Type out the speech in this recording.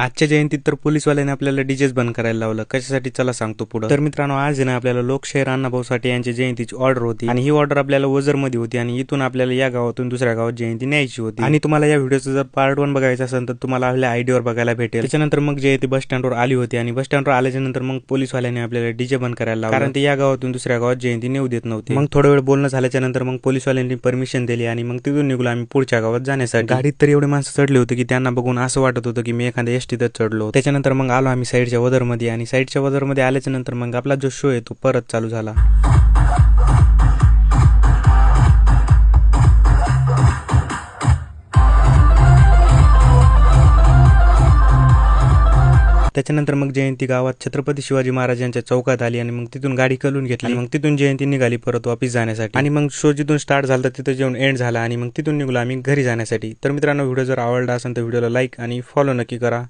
आजच्या जयंतीत तर पोलीसवाल्याने आपल्याला डीजेच बंद करायला लावलं. कशासाठी? चला सांगतो पुढे. तर मित्रांनो आज ना आपल्याला लोकशाहीर अण्णाभाऊ साठे यांची जयंतीची ऑर्डर होती. आणि ही ऑर्डर आपल्याला वजरमध्ये होती आणि इथून आपल्याला या गावातून दुसऱ्या गावात जयंती न्यायची होती. आणि तुम्हाला या व्हिडिओचं जर पार्ट वन बघायचं असेल तर तुम्हाला आपल्या आयडीवर बघायला भेटेल. त्याच्यानंतर मग जयंती बस स्टँडवर आली होती आणि बस स्टँडवर आल्याच्यानंतर मग पोलीसवाल्याने आपल्याला डीजे बंद करायला लावलं. कारण ते या गावातून दुसऱ्या गावात जयंती नेऊ देत नव्हती. मग थोडा वेळ बोलणं झाल्याच्यानंतर मग पोलीसवाल्यांनी परमिशन दिली आणि मग तिथून निघलो आम्ही पुढच्या गावात जाण्यासाठी. गाडीत तर एवढे माणसं चढले होते की त्यांना बघून असं वाटत होतं की मी एखाद्या तिथं चढलो. त्याच्यानंतर मग आलो आम्ही साईडच्या वदरमध्ये आणि साईडच्या वदरमध्ये आल्याच्यानंतर मग आपला जो शो आहे तो परत चालू झाला. त्याच्यानंतर मग जयंती गावात छत्रपती शिवाजी महाराजांच्या चौकात आली आणि मग तिथून गाडी कलून घेतली. मग तिथून जयंती निघाली परत ऑफिस जाण्यासाठी. आणि मग शो जिथून स्टार्ट झाला तर तिथं जेवण एंड झाला आणि मग तिथून निघलो आम्ही घरी जाण्यासाठी. तर मित्रांनो व्हिडिओ जर आवडला असेल तर व्हिडिओला लाईक आणि फॉलो नक्की करा.